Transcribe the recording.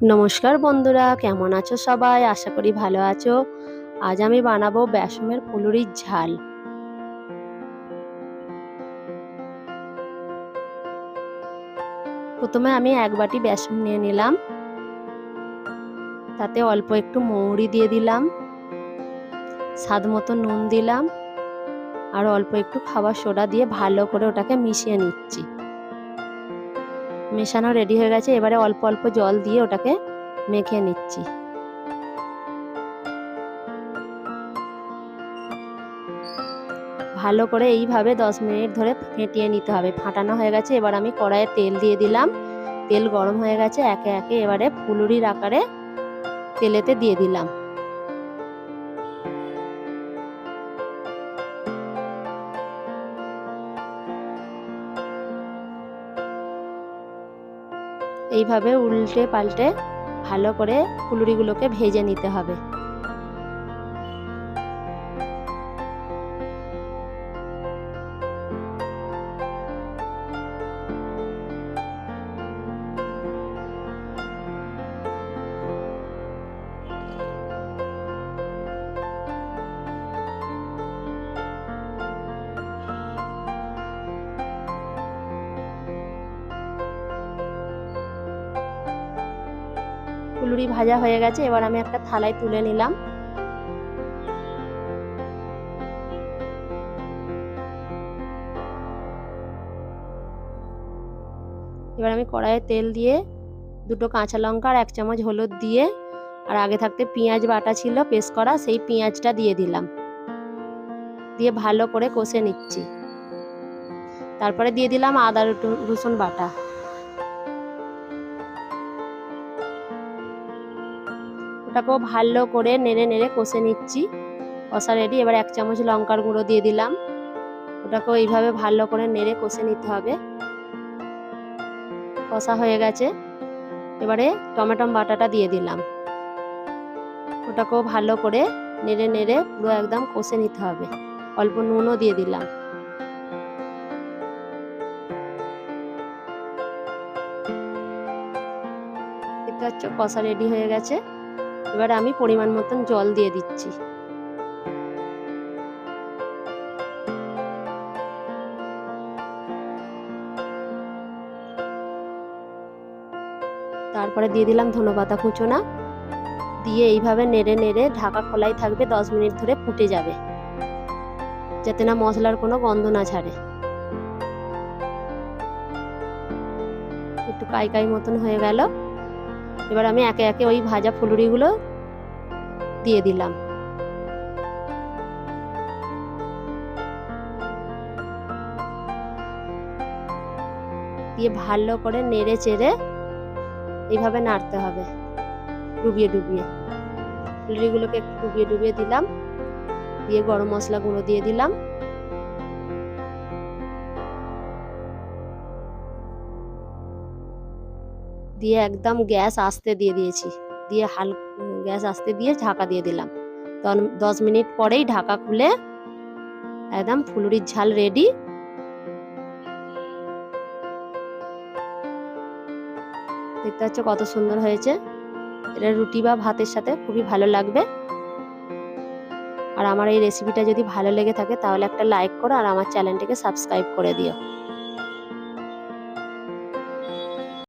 নমস্কার বন্ধুরা, কেমন আছো সবাই? আশা করি ভালো আছো। আজ আমি বানাবো বেসমের ফুলুরির ঝাল। প্রথমে আমি এক বাটি বেসন নিয়ে নিলাম। তাতে অল্প একটু মৌরি দিয়ে দিলাম। স্বাদ মতো নুন দিলাম। আর অল্প একটু খাবার সোডা দিয়ে ভালো করে ওটাকে মিশিয়ে নিচ্ছি। মেশানো রেডি হয়ে গেছে। এবারে অল্প অল্প জল দিয়ে ওটাকে মেখে নিচ্ছি। ভালো করে এইভাবে দশ মিনিট ধরে ফেটিয়ে নিতে হবে। ফাটানো হয়ে গেছে। এবার আমি কড়াইয়ে তেল দিয়ে দিলাম। তেল গরম হয়ে গেছে। একে একে এবারে ফুলুরির আকারে তেলেতে দিয়ে দিলাম। এইভাবে উল্টে পাল্টে ভালো করে ফুলুরিগুলোকে ভেজে নিতে হবে। ফুলুরি ভাজা হয়ে গেছে, এবার আমি একটা থালায় তুলে নিলাম। এবার আমি কড়াইয়ে তেল দিয়ে দুটো কাঁচা লঙ্কা আর এক চামচ হলুদ দিয়ে, আর আগে থাকতে পেঁয়াজ বাটা ছিল, পেস্ট করা, সেই পেঁয়াজটা দিয়ে দিলাম। দিয়ে ভালো করে কষে নিচ্ছি। তারপরে দিয়ে দিলাম আদা রসুন বাটা। ওটাকেও ভালো করে নেড়ে নেড়ে কষে নিচ্ছি। কষা রেডি এবার এক চামচ লঙ্কার গুঁড়ো দিয়ে দিলাম। ওটাকেও এইভাবে ভালো করে নেড়ে কষে নিতে হবে। কষা হয়ে গেছে। এবারে টমেটো বাটাটা দিয়ে দিলাম। ওটাকেও ভালো করে নেড়ে নেড়ে পুরো একদম কষে নিতে হবে। অল্প নুনও দিয়ে দিলাম। দেখতে পাচ্ছ, কষা রেডি হয়ে গেছে। এবার আমি পরিমাণ মতন জল দিয়ে দিচ্ছি। তারপরে দিয়ে দিলাম ধনেপাতা কুচোনা। দিয়ে এইভাবে নেড়ে নেড়ে ঢাকা খোলাই থাকবে, দশ মিনিট ধরে ফুটে যাবে। যাতে না মশলার কোনো গন্ধ না ছাড়ে। একটু কাই কাই মতন হয়ে গেল। এবার আমি একে একে ওই ভাজা ফুলুরিগুলো দিয়ে দিলাম। দিয়ে ভালো করে নেড়ে চেড়ে এইভাবে নাড়তে হবে, ডুবিয়ে ডুবিয়ে। ফুলুরিগুলোকে একটু ডুবিয়ে ডুবিয়ে দিলাম, দিয়ে গরম মশলা গুঁড়ো দিয়ে দিলাম। দিয়ে একদম গ্যাস আস্তে দিয়ে দিয়েছি। দিয়ে হাল গ্যাস আস্তে দিয়ে ঢাকা দিয়ে দিলাম। দশ মিনিট পরেই ঢাকা খুলে একদম ফুলুরির ঝাল রেডি দেখতে পাচ্ছ কত সুন্দর হয়েছে। এটা রুটি বা ভাতের সাথে খুবই ভালো লাগবে। আর আমার এই রেসিপিটা যদি ভালো লেগে থাকে তাহলে একটা লাইক করো আর আমার চ্যানেলটিকে সাবস্ক্রাইব করে দিও।